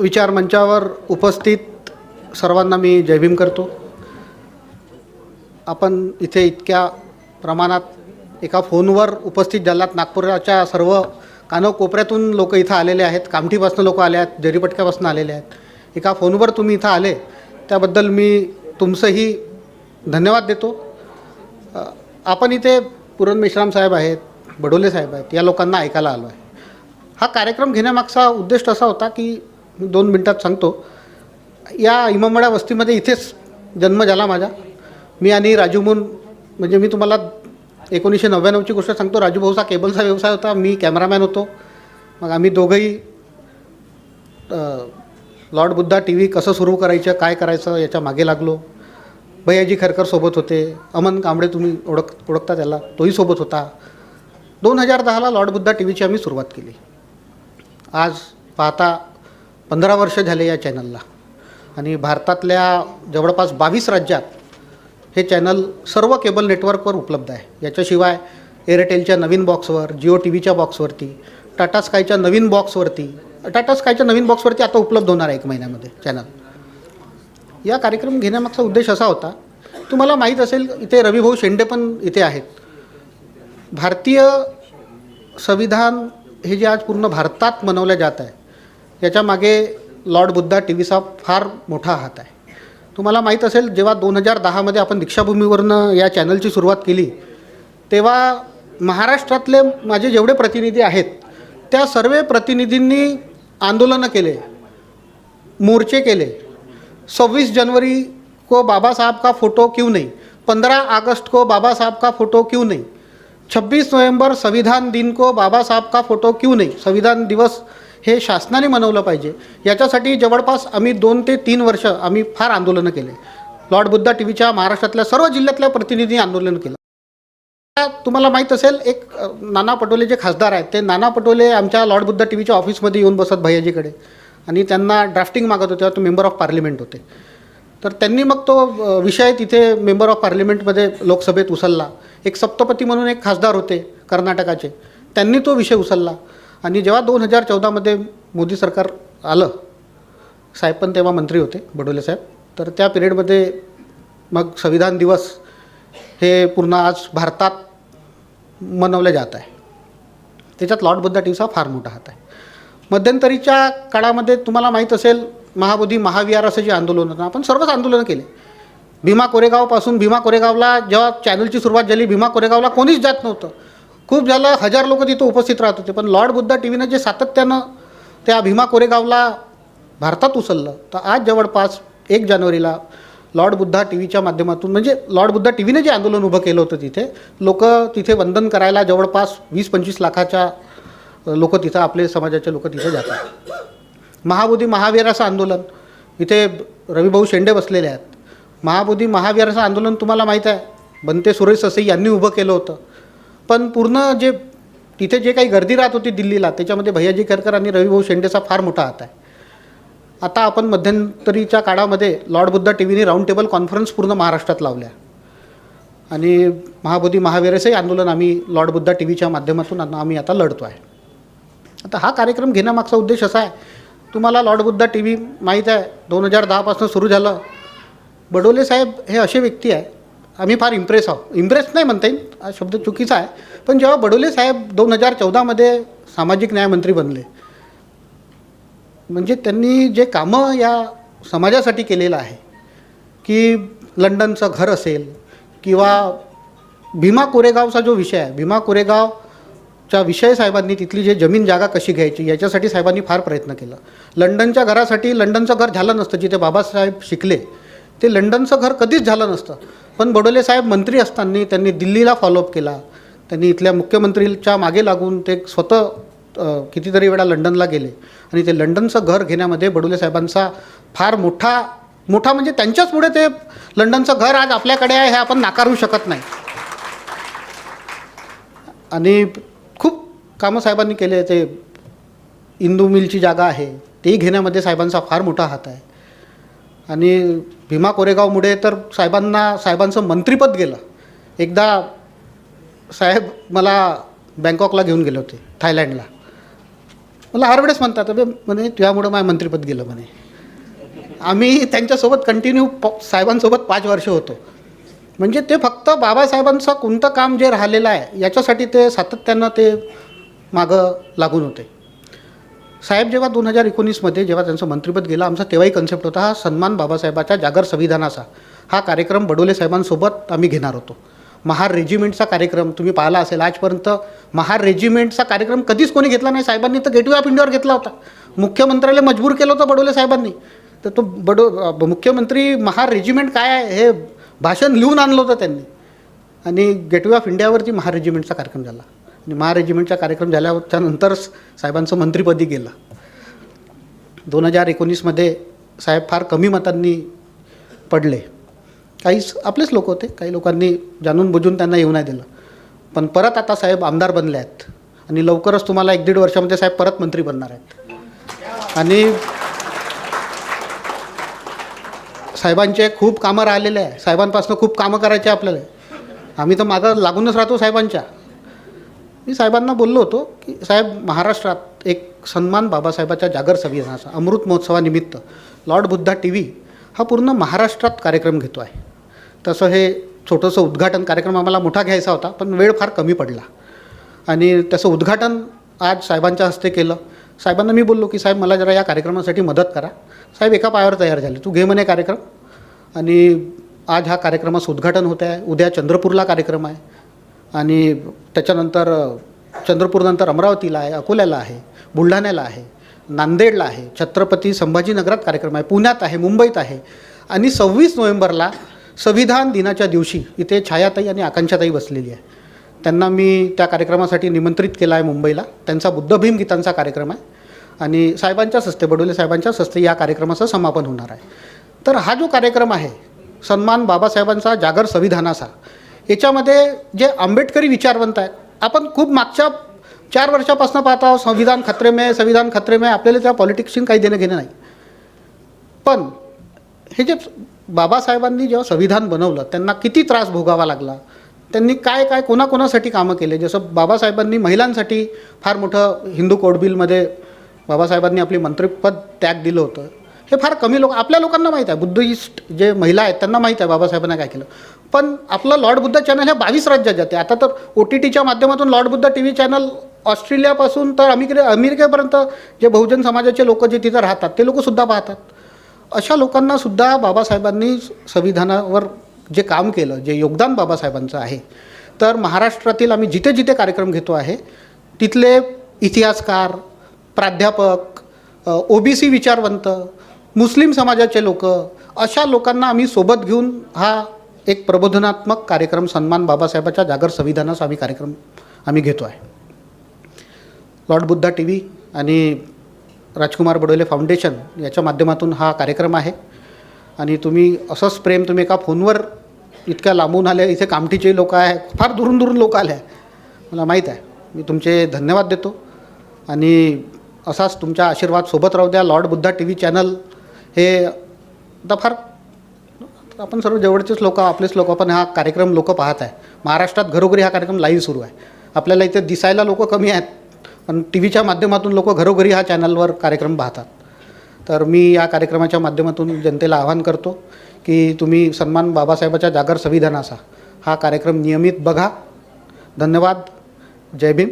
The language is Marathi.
विचार मंचावर उपस्थित सर्वांना मी जयभीम करतो. आपण इथे इतक्या प्रमाणात एका फोनवर उपस्थित झालात नागपुराच्या सर्व कानोकोपऱ्यातून लोक इथं आलेले आहेत. कामठीपासून लोक आले आहेत जरीपटक्यापासून आलेले आहेत. एका फोनवर तुम्ही इथं आले त्याबद्दल मी तुमचंही धन्यवाद देतो. आपण इथे पुरण मेश्राम साहेब आहेत बडोले साहेब आहेत या लोकांना ऐकायला आलो आहे हा कार्यक्रम घेण्यामागचा उद्देश असा होता की मी दोन मिनटात सांगतो. या इमामवाडा वस्तीमध्ये इथेच जन्म झाला माझा. मी आणि राजू मुन म्हणजे मी तुम्हाला एकोणीसशे नव्याण्णवची गोष्ट सांगतो. राजू भाऊचा केबलचा व्यवसाय होता. मी कॅमेरामॅन होतो. मग आम्ही दोघंही लॉर्ड बुद्धा टी व्ही कसं सुरू करायचं काय करायचं याच्या मागे लागलो. भैयाजी खरकर सोबत होते. अमन कांबळे तुम्ही ओळख ओळखता त्याला. तोही सोबत होता. दोन हजार दहाला लॉर्ड बुद्धा टी व्हीची आम्ही सुरुवात केली. आज पाहता पंधरा वर्ष झाले या चॅनलला. आणि भारतातल्या जवळपास बावीस राज्यात हे चॅनल सर्व केबल नेटवर्कवर उपलब्ध आहे. याच्याशिवाय एअरटेलच्या नवीन बॉक्सवर जिओ टी व्हीच्या बॉक्सवरती टाटा स्कायच्या नवीन बॉक्सवरती टाटा स्कायच्या नवीन बॉक्सवरती आता उपलब्ध होणार आहे एक महिन्यामध्ये चॅनल. या कार्यक्रम घेण्यामागचा उद्देश असा होता तुम्हाला माहीत असेल इथे रविभाऊ शेंडे पण इथे आहेत. भारतीय संविधान हे जे आज पूर्ण भारतात मनवलं जात आहे याच्या मागे लॉर्ड बुद्धा टी व्हीचा फार मोठा हात आहे. तुम्हाला माहीत असेल जेव्हा दोन हजार दहामध्ये आपण दीक्षाभूमीवरनं या चॅनलची सुरुवात केली तेव्हा महाराष्ट्रातले माझे जेवढे प्रतिनिधी आहेत त्या सर्व प्रतिनिधींनी आंदोलनं केले मोर्चे केले. सव्वीस जनवरी को बाबा साहब का फ़ोटो क्यों नहीं? पंद्रह अगस्त को बाबा साहब का फ़ोटो क्यों नहीं? छब्बीस नोव्हेंबर संविधान दिन को बाबा साहब का फ़ोटो क्यों नहीं? संविधान दिवस हे शासनाने मनवलं पाहिजे. याच्यासाठी जवळपास आम्ही दोन ते तीन वर्ष आम्ही फार आंदोलनं केले. लॉर्ड बुद्धा टी व्हीच्या महाराष्ट्रातल्या सर्व जिल्ह्यातल्या प्रतिनिधींनी आंदोलन केलं. तुम्हाला माहीत असेल एक नाना पटोले जे खासदार आहेत ते नाना पटोले आमच्या लॉर्ड बुद्धा टी व्हीच्या ऑफिसमध्ये येऊन बसत भैयाजीकडे. आणि त्यांना ड्राफ्टिंग मागत होते तो मेंबर ऑफ पार्लिमेंट होते. तर त्यांनी मग तो विषय तिथे मेंबर ऑफ पार्लिमेंटमध्ये लोकसभेत उचलला. एक सप्तपती म्हणून एक खासदार होते कर्नाटकाचे. त्यांनी तो विषय उचलला. आणि जेव्हा दोन हजार चौदामध्ये मोदी सरकार आलं साहेब पण तेव्हा मंत्री होते बडोले साहेब तर त्या पिरियडमध्ये मग संविधान दिवस हे पूर्ण आज भारतात मनवलं जात आहे. त्याच्यात लॉर्ड बुद्धा टीव्हीचा फार मोठा हात आहे. मध्यंतरीच्या काळामध्ये तुम्हाला माहीत असेल महाबोधी महाविहार असं जे आंदोलन होतं आपण सर्वच आंदोलनं केले. भीमा कोरेगावपासून भीमा कोरेगावला जेव्हा चॅनलची सुरुवात झाली भीमा कोरेगावला कोणीच जात नव्हतं. खूप झालं हजार लोक तिथं उपस्थित राहत होते. पण लॉर्ड बुद्धा टी व्हीनं जे सातत्यानं त्या भीमा कोरेगावला भारतात उचललं तर आज जवळपास एक जानेवारीला लॉर्ड बुद्धा टी व्हीच्या माध्यमातून म्हणजे लॉर्ड बुद्धा टी व्हीने जे आंदोलन उभं केलं होतं तिथे लोक तिथे वंदन करायला जवळपास वीस पंचवीस लाखाच्या लोक तिथं आपले समाजाचे लोक तिथे जातात. महाबोधी महावीराचं आंदोलन इथे रविभाऊ शेंडे बसलेले आहेत. महाबोधी महावीराचं आंदोलन तुम्हाला माहीत आहे? बनते सुरेश ससे यांनी उभं केलं होतं. पण पूर्ण जे तिथे जे काही गर्दी राहत होती दिल्लीला त्याच्यामध्ये भैयाजी खरकर आणि रविभाऊ शेंडेचा फार मोठा हात आहे. आता आपण मध्यंतरीच्या काळामध्ये लॉर्ड बुद्धा टी व्हीने राऊंड टेबल कॉन्फरन्स पूर्ण महाराष्ट्रात लावल्या. आणि महाबोधी महावीरसही आंदोलन आम्ही लॉर्ड बुद्धा टी व्हीच्या माध्यमातून आम्ही आता लढतो आहे. आता हा कार्यक्रम घेण्यामागचा उद्देश असा आहे तुम्हाला लॉर्ड बुद्धा टी व्ही माहीत आहे दोन हजार दहापासून सुरू झालं. बडोले साहेब हे असे व्यक्ती आहे आम्ही फार इम्प्रेस आहोत. इम्प्रेस नाही म्हणता येईल हा शब्द चुकीचा आहे. पण जेव्हा बडोले साहेब दोन हजार चौदामध्ये सामाजिक न्यायमंत्री बनले म्हणजे त्यांनी जे कामं या समाजासाठी केलेलं आहे की लंडनचं घर असेल किंवा भीमा कोरेगावचा जो विषय आहे भीमा कोरेगावच्या विषय साहेबांनी तिथली जे जमीन जागा कशी घ्यायची याच्यासाठी साहेबांनी फार प्रयत्न केला. लंडनच्या घरासाठी लंडनचं घर झालं नसतं जिथे बाबासाहेब शिकले ते लंडनचं घर कधीच झालं नसतं. पण बडोले साहेब मंत्री असताना त्यांनी दिल्लीला फॉलोअप केला. त्यांनी इथल्या मुख्यमंत्रीच्या मागे लागून ते स्वतः कितीतरी वेळा लंडनला गेले. आणि ते लंडनचं घर घेण्यामध्ये बडोले साहेबांचा फार मोठा मोठा म्हणजे त्यांच्याचमुळे ते लंडनचं घर आज आपल्याकडे आहे हे आपण नाकारू शकत नाही. आणि खूप कामं साहेबांनी केले. ते इंदू मिलची जागा आहे तेही घेण्यामध्ये साहेबांचा फार मोठा हात आहे. आणि भीमा कोरेगावमुळे तर साहेबांना साहेबांचं मंत्रीपद गेलं. एकदा साहेब मला बँकॉकला घेऊन गेले होते थायलंडला. मला हर वेळेस म्हणतात अबे म्हणे तुझ्यामुळं माझं मंत्रिपद गेलं म्हणे. आम्ही त्यांच्यासोबत कंटिन्यू प साहेबांसोबत पाच वर्ष होतो. म्हणजे ते फक्त बाबासाहेबांचं कोणतं काम जे राहिलेलं आहे याच्यासाठी ते सातत्यानं ते मागं लागून होते. साहेब जेव्हा दोन हजार एकोणीसमध्ये जेव्हा त्यांचं मंत्रिपद गेलं आमचा तेव्हाही कन्सेप्ट होता हा सन्मान बाबासाहेबाच्या जागर संविधानाचा. हा कार्यक्रम बडोले साहेबांसोबत आम्ही घेणार होतो. महार रेजिमेंटचा कार्यक्रम तुम्ही पाहिला असेल आजपर्यंत. महार रेजिमेंटचा कार्यक्रम कधीच कोणी घेतला नाही. साहेबांनी तर गेटवे ऑफ इंडियावर घेतला होता. मुख्यमंत्र्याला मजबूर केलं होतं बडोले साहेबांनी. तर तो बडो मुख्यमंत्री महार रेजिमेंट काय आहे हे भाषण लिहून आणलं होतं त्यांनी. आणि गेटवे ऑफ इंडियावरती महार रेजिमेंटचा कार्यक्रम झाला. आणि रेजिमेंटचा कार्यक्रम झाल्याच्यानंतर साहेबांचं मंत्रिपदी गेलं. दोन हजार एकोणीसमध्ये साहेब फार कमी मतांनी पडले. काही आपलेच लोक होते. काही लोकांनी जाणून बुजून त्यांना येऊ नाही दिलं. पण परत आता साहेब आमदार बनले आहेत. आणि लवकरच तुम्हाला एक दीड वर्षामध्ये साहेब परत मंत्री बनणार आहेत. आणि साहेबांचे खूप कामं राहिलेले आहे. साहेबांपासून खूप कामं करायचे आपल्याला. आम्ही तर मागं लागूनच राहतो साहेबांच्या. मी साहेबांना बोललो होतो की साहेब महाराष्ट्रात एक सन्मान बाबासाहेबाच्या जागर संविधानाचा अमृत महोत्सवानिमित्त लॉर्ड बुद्धा टी व्ही हा पूर्ण महाराष्ट्रात कार्यक्रम घेतो आहे. तसं हे छोटंसं उद्घाटन कार्यक्रम आम्हाला मोठा घ्यायचा होता पण वेळ फार कमी पडला. आणि त्याचं उद्घाटन आज साहेबांच्या हस्ते केलं. साहेबांना मी बोललो की साहेब मला जरा या कार्यक्रमासाठी मदत करा. साहेब एका पायावर तयार झाले. तू घे म्हणे कार्यक्रम. आणि आज हा कार्यक्रमाचं उद्घाटन होत आहे उद्या चंद्रपूरला कार्यक्रम आहे. आणि त्याच्यानंतर चंद्रपूरनंतर अमरावतीला आहे अकोल्याला आहे बुलढाण्याला आहे नांदेडला आहे छत्रपती संभाजीनगरात कार्यक्रम आहे पुण्यात आहे मुंबईत आहे. आणि सव्वीस नोव्हेंबरला संविधान दिनाच्या दिवशी इथे छायाताई आणि आकांक्षाताई बसलेली आहे. त्यांना मी त्या कार्यक्रमासाठी निमंत्रित केलं आहे मुंबईला. त्यांचा बुद्धभीम गीतांचा कार्यक्रम आहे. आणि साहेबांच्या हस्ते बडोले साहेबांच्याच हस्ते या कार्यक्रमाचं समापन होणार आहे. तर हा जो कार्यक्रम आहे सन्मान बाबासाहेबांचा जागर संविधानाचा याच्यामध्ये जे आंबेडकरी विचारवंत आहेत आपण खूप मागच्या चार वर्षापासून पाहत आहोत संविधान खत्रे में संविधान खत्रे में आपल्याला त्या पॉलिटिक्सशी काही देणं घेणं नाही. पण हे जे बाबासाहेबांनी जेव्हा संविधान बनवलं त्यांना किती त्रास भोगावा लागला त्यांनी काय काय कोणाकोणासाठी कामं केले? जसं बाबासाहेबांनी महिलांसाठी फार मोठं हिंदू कोडबिलमध्ये बाबासाहेबांनी आपली मंत्रिपद त्याग दिलं होतं. हे फार कमी लोक आपल्या लोकांना माहीत आहे. बुद्धिस्ट जे महिला आहेत त्यांना माहीत आहे बाबासाहेबांना काय केलं. पण आपलं लॉर्ड बुद्ध चॅनल ह्या बावीस राज्यात जाते आता तर ओ टी टीच्या माध्यमातून lord Buddha T V channel ऑस्ट्रेलियापासून तर अमेरिके अमेरिकेपर्यंत जे बहुजन समाजाचे लोक जे तिथं राहतात ते लोकसुद्धा पाहतात. अशा लोकांनासुद्धा बाबासाहेबांनी संविधानावर जे काम केलं जे योगदान बाबासाहेबांचं आहे तर महाराष्ट्रातील आम्ही जिथे जिथे कार्यक्रम घेतो आहे तिथले इतिहासकार प्राध्यापक ओ बी सी विचारवंत मुस्लिम समाजाचे लोक अशा लोकांना आम्ही सोबत घेऊन हा एक प्रबोधनात्मक कार्यक्रम सन्मान बाबासाहेबाच्या जागर संविधानाचा आम्ही कार्यक्रम आम्ही घेतो आहे. लॉर्ड बुद्धा टी व्ही आणि राजकुमार बडोले फाउंडेशन याच्या माध्यमातून हा कार्यक्रम आहे. आणि तुम्ही असंच प्रेम तुम्ही एका फोनवर इतक्या लांबून आले इथे कामठीचे लोक आहे फार दुरून दुरून लोक आले आहे. मला माहीत आहे. मी तुमचे धन्यवाद देतो. आणि असाच तुमचा आशीर्वाद सोबत राहू द्या. Lord Buddha T V channel हे आता फार आपण सर्व जवळचेच लोक आपलेच लोक पण हा कार्यक्रम लोक पाहत आहे. महाराष्ट्रात घरोघरी हा कार्यक्रम लाईव्ह सुरू आहे. आपल्याला इथे दिसायला लोक कमी आहेत पण टी व्हीच्या माध्यमातून लोक घरोघरी हा चॅनलवर कार्यक्रम पाहतात. तर मी या कार्यक्रमाच्या माध्यमातून जनतेला आवाहन करतो की तुम्ही सन्मान बाबासाहेबाच्या जागर संविधानाचा हा कार्यक्रम नियमित बघा. धन्यवाद. जय भीम.